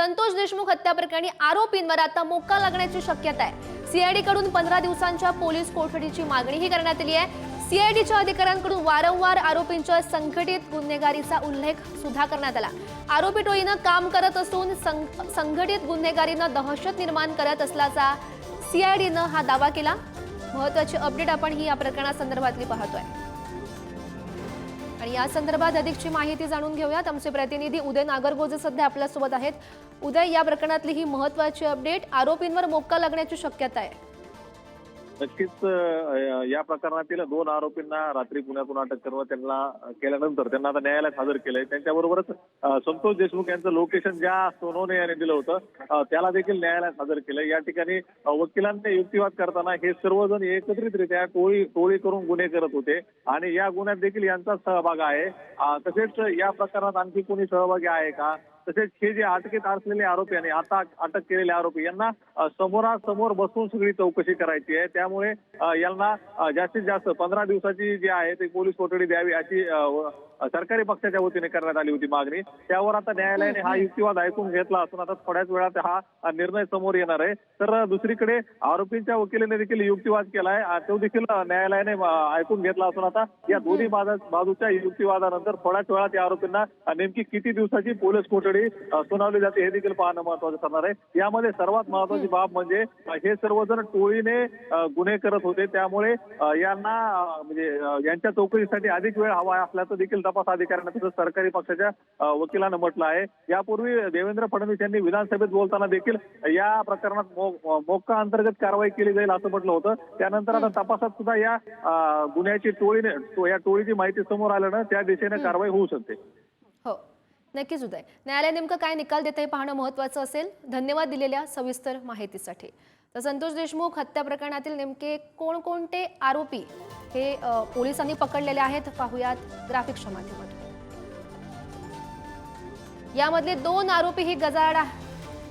संतोष देशमुख हत्या प्रकरणी आरोपींवर आता मोका लागण्याची शक्यता आहे. सीआयडी कडून पंधरा दिवसांच्या पोलीस कोठडीची मागणीही करण्यात आली आहे. सीआयडीच्या अधिकाऱ्यांकडून वारंवार आरोपींच्या संघटित गुन्हेगारीचा उल्लेख सुद्धा करण्यात आला. आरोपी टोळीनं काम करत असून संघटित गुन्हेगारीनं दहशत निर्माण करत असल्याचा सीआयडीनं हा दावा केला. महत्वाची अपडेट आपण ही या प्रकरणासंदर्भातली पाहतोय. आणि या संदर्भात अधिकची माहिती जाणून घेऊयात. आमचे प्रतिनिधी उदय नागरगोजे सध्या आपल्यासोबत आहेत. उदय या प्रकरणातली ही महत्वाची अपडेट आरोपींवर मोक्का लागण्याची शक्यता आहे. नक्कीच या प्रकरणातील दोन आरोपींना रात्री पुण्यातून अटक करणं त्यांना केल्यानंतर त्यांना आता न्यायालयात हजर केलंय. त्यांच्याबरोबरच संतोष देशमुख यांचं लोकेशन ज्या सोनवणे याने दिलं होतं त्याला देखील न्यायालयात हजर केलं या ठिकाणी अ, वकिलांनी युक्तिवाद करताना हे सर्वजण एकत्रितरित्या टोळी टोळी करून गुन्हे करत होते आणि या गुन्ह्यात देखील यांचा सहभाग आहे. तसेच या प्रकरणात आणखी कोणी सहभागी आहे का? तसेच हे जे अटकेत असलेले आरोपी आणि आता अटक केलेले आरोपी यांना समोरासमोर बसून सगळी चौकशी करायची आहे. त्यामुळे यांना जास्तीत जास्त पंधरा दिवसाची जी आहे ती पोलीस कोठडी द्यावी अशी सरकारी पक्षाच्या वतीने करण्यात आली होती मागणी. त्यावर आता न्यायालयाने हा युक्तिवाद ऐकून घेतला असून आता थोड्याच वेळात हा निर्णय समोर येणार आहे. तर दुसरीकडे आरोपींच्या वकिलीने देखील युक्तिवाद केला आहे तो देखील न्यायालयाने ऐकून घेतला असून आता या दोन्ही बाजूच्या युक्तिवादानंतर थोड्याच वेळात या आरोपींना नेमकी किती दिवसाची पोलीस कोठडी अ, सुनावली जाते. हे देखील पाहणं महत्वाचं ठरणार आहे. यामध्ये सर्वात महत्वाची बाब म्हणजे हे सर्वजण टोळीने गुन्हे करत होते. त्यामुळे यांना म्हणजे यांच्या चौकशीसाठी अधिक वेळ हवा असल्याचं देखील तपास अधिकाऱ्यांना तसंच सरकारी पक्षाच्या वकिलानं म्हटलं आहे. यापूर्वी देवेंद्र फडणवीस यांनी विधानसभेत बोलताना देखील या प्रकरणात मोक्का अंतर्गत कारवाई केली जाईल असं म्हटलं होतं. त्यानंतर आता तपासात सुद्धा या गुन्ह्याची टोळीने या टोळीची माहिती समोर आल्यानं त्या दिशेने कारवाई होऊ शकते. हो. नक्कीच उदय. न्यायालय नेमकं काय निकाल देतं हे पाहणं महत्वाचं असेल. धन्यवाद दिलेल्या सविस्तर माहितीसाठी. तर संतोष देशमुख हत्या प्रकरणातील नेमके कोणकोणते आरोपी हे पोलिसांनी पकडलेले आहेत पाहुयात ग्राफिक्सच्या माध्यमातून यामधले दोन आरोपी ही गजाड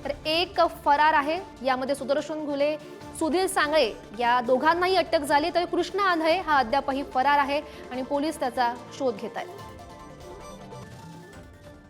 तर एक फरार आहे यामध्ये सुदर्शन घुले सुधीर सांगळे या दोघांनाही अटक झाली. तर कृष्ण आंधळे हा अद्यापही फरार आहे आणि पोलीस त्याचा शोध घेत आहेत